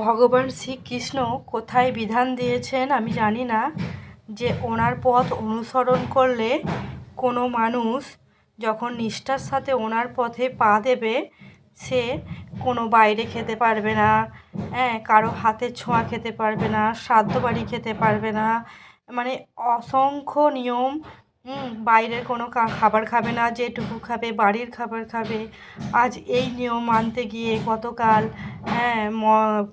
ভগবান শ্রীকৃষ্ণ কোথায় বিধান দিয়েছেন আমি জানি না, যে ওনার পথ অনুসরণ করলে কোনো মানুষ যখন নিষ্ঠার সাথে ওনার পথে পা দেবে, সে কোনো বাইরে খেতে পারবে না। হ্যাঁ কারও হাতের ছোঁয়া খেতে পারবে না শ্রাদ্ধ বাড়ি খেতে পারবে না। মানে অসংখ্য নিয়ম হুম, বাইরের কোনো খাবার খাবে না, যেটুকু খাবে, বাড়ির খাবার খাবে। আজ এই নিয়ম মানতে গিয়ে গতকাল হ্যাঁ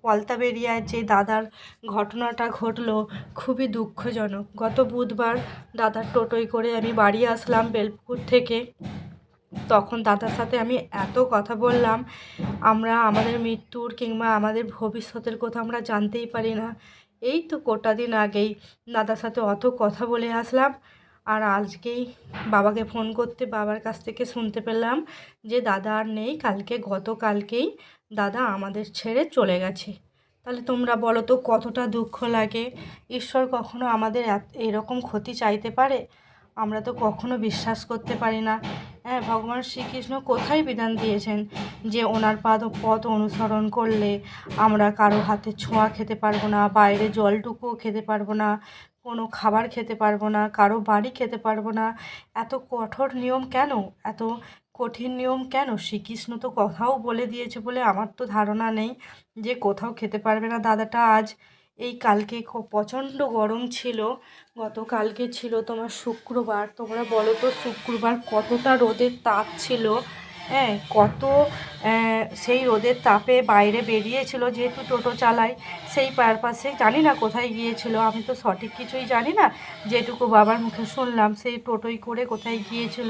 পলতাবেরিয়ায় যে দাদার ঘটনাটা ঘটলো, খুবই দুঃখজনক। গত বুধবার দাদার টোটোয় করে আমি বাড়ি আসলাম বেলপুকুর থেকে। তখন দাদার সাথে আমি এত কথা বললাম, আমরা আমাদের মৃত্যুর কিংবা আমাদের ভবিষ্যতের কথা আমরা জানতেই পারি না। এই তো কটা দিন আগেই দাদার সাথে অত কথা বলে আসলাম। আর আজকেই বাবাকে ফোন করতে বাবার কাছ থেকে শুনতে পেলাম যে দাদা আর নেই, কালকে, গতকালকেই দাদা আমাদের ছেড়ে চলে গেছে। তাহলে তোমরা বলো তো, কতটা দুঃখ লাগে? ঈশ্বর কখনো আমাদের এরকম ক্ষতি চাইতে পারে? আমরা তো কখনো বিশ্বাস করতে পারি না। ভগবান শ্রীকৃষ্ণ কোথায় বিধান দিয়েছেন যে ওনার পাদ পথ অনুসরণ করলে আমরা কারও হাতে ছোঁয়া খেতে পারব না, বাইরে জলটুকুও খেতে পারব না, কোনো খাবার খেতে পারব না, কারও বাড়ি খেতে পারব না, এত কঠোর নিয়ম কেন? এত কঠিন নিয়ম কেন? শ্রীকৃষ্ণ তো কথাও বলে দিয়েছে বলে আমার তো ধারণা নেই যে কোথাও খেতে পারবে না দাদাটা আজ। এই কালকে খুব প্রচণ্ড গরম ছিল। গতকালকে ছিল তোমার শুক্রবার। তোমরা বলো তো শুক্রবার কতটা রোদের তাপ ছিল? হ্যাঁ কত সেই রোদের তাপে বাইরে বেরিয়েছিল যেহেতু টোটো চালাই সেই পারপাসে জানি না কোথায় গিয়েছিল। আমি তো সঠিক কিছুই জানি না। যেটুকু বাবার মুখে শুনলাম সেই টোটোই করে কোথায় গিয়েছিল।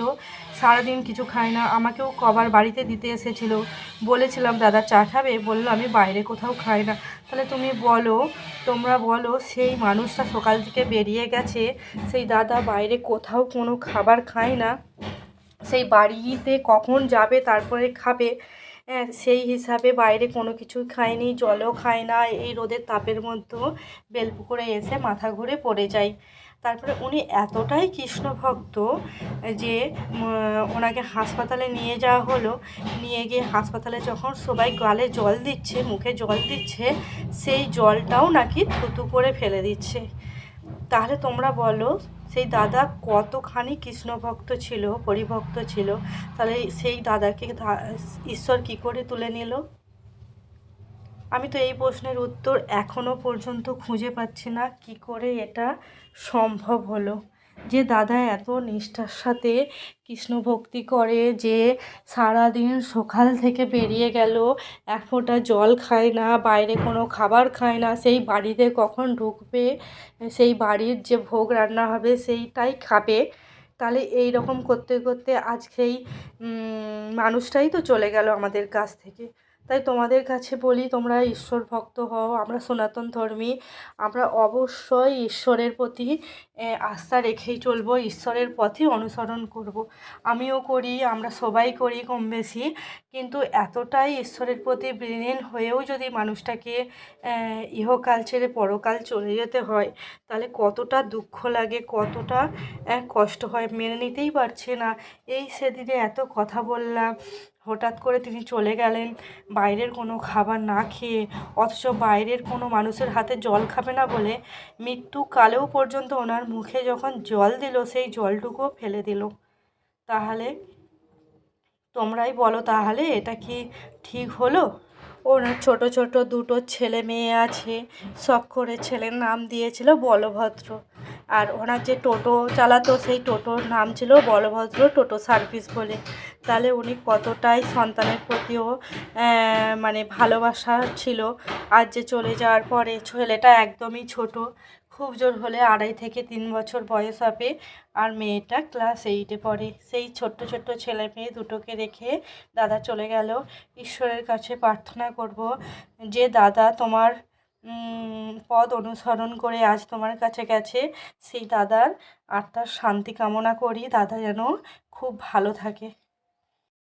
সারাদিন কিছু খায় না। আমাকেও কবার বাড়িতে দিতে এসেছিল। বলেছিলাম, দাদা চা খাবে? বলল, আমি বাইরে কোথাও খাই না। তাহলে তুমি বলো, তোমরা বলো, সেই মানুষটা সকাল থেকে বেরিয়ে গেছে, সেই দাদা বাইরে কোথাও কোনো খাবার খায় না, সেই বাড়িতে কখন যাবে, তারপরে খাবে হ্যাঁ সেই হিসাবে বাইরে কোনো কিছু খায়নি, জলও খায় না, এই রোদের তাপের মধ্যেও বেলপুকুরে এসে মাথা ঘুরে পড়ে যায়। তারপরে উনি এতটাই কৃষ্ণ ভক্ত যে ওনাকে হাসপাতালে নিয়ে যাওয়া হলো। নিয়ে গিয়ে হাসপাতালে যখন সবাই গালে জল দিচ্ছে, মুখে জল দিচ্ছে, সেই জলটাও নাকি থুতু করে ফেলে দিচ্ছে। তাহলে তোমরা বলো, সেই দাদা কতখানি কৃষ্ণভক্ত ছিল হরিভক্ত ছিল? তাহলে সেই দাদাকে ঈশ্বর কী করে তুলে নিল? আমি তো এই প্রশ্নের উত্তর এখনও পর্যন্ত খুঁজে পাচ্ছি না কি করে এটা সম্ভব হলো। যে দাদা এত নিষ্ঠার সাথে কৃষ্ণ ভক্তি করে যে সারাদিন সকাল থেকে বেরিয়ে গেল, এক ফোঁটা জল খায় না, বাইরে কোনো খাবার খায় না, সেই বাড়িতে কখন ঢুকবে, সেই বাড়ির যে ভোগ রান্না হবে সেইটাই খাবে। তাহলে এই রকম করতে করতে আজকেই মানুষটাই তো চলে গেল আমাদের কাছ থেকে। তাই তোমাদের কাছে বলি, তোমরা ঈশ্বর ভক্ত হও, আমরা সনাতন ধর্মী আমরা অবশ্যই ঈশ্বরের প্রতি আস্থা রেখেই চলবো, ঈশ্বরের পথই অনুসরণ করব। আমিও করি, আমরা সবাই করি কম বেশি, কিন্তু এতটাই ঈশ্বরের প্রতি বিলীন হয়েও যদি মানুষটাকে ইহকাল ছেড়ে পরকাল চলে যেতে হয়, তাহলে কতটা দুঃখ লাগে, কতটা কষ্ট হয়, মেনে নিতেই পারছে না এই সেদিনে এত কথা বললাম হঠাৎ করে তিনি চলে গেলেন, বাইরের কোনো খাবার না খেয়ে, অথচ বাইরের কোনো মানুষের হাতে জল খাবে না বলে মৃত্যুকালেও পর্যন্ত ওনার মুখে যখন জল দিল, সেই জলটুকুও ফেলে দিল। তাহলে তোমরাই বলো তাহলে, এটা কি ঠিক হলো? ওনার ছোট ছোট দুটো ছেলে মেয়ে আছে শখ করে ছেলের নাম দিয়েছিল বলভদ্র। আর ওনার যে টোটো চালাতো, সেই টোটোর নাম ছিল বলভদ্র টোটো সার্ভিস বলে। তাহলে উনি কতটাই সন্তানের প্রতিও মানে ভালোবাসা ছিল। আর যে চলে যাওয়ার পরে ছেলেটা একদমই ছোট, খুব জোর হলে আড়াই থেকে তিন বছর বয়স হবে। আর মেয়েটা ক্লাস এইটে পড়ে। সেই ছোট্ট ছোট্ট ছেলে মেয়ে দুটোকে রেখে দাদা চলে গেল। ঈশ্বরের কাছে প্রার্থনা করব যে, দাদা, তোমার পদ অনুসরণ করে আজ তোমার কাছে গেছে। সেই দাদার আত্মার শান্তি কামনা করি। দাদা যেন খুব ভালো থাকে।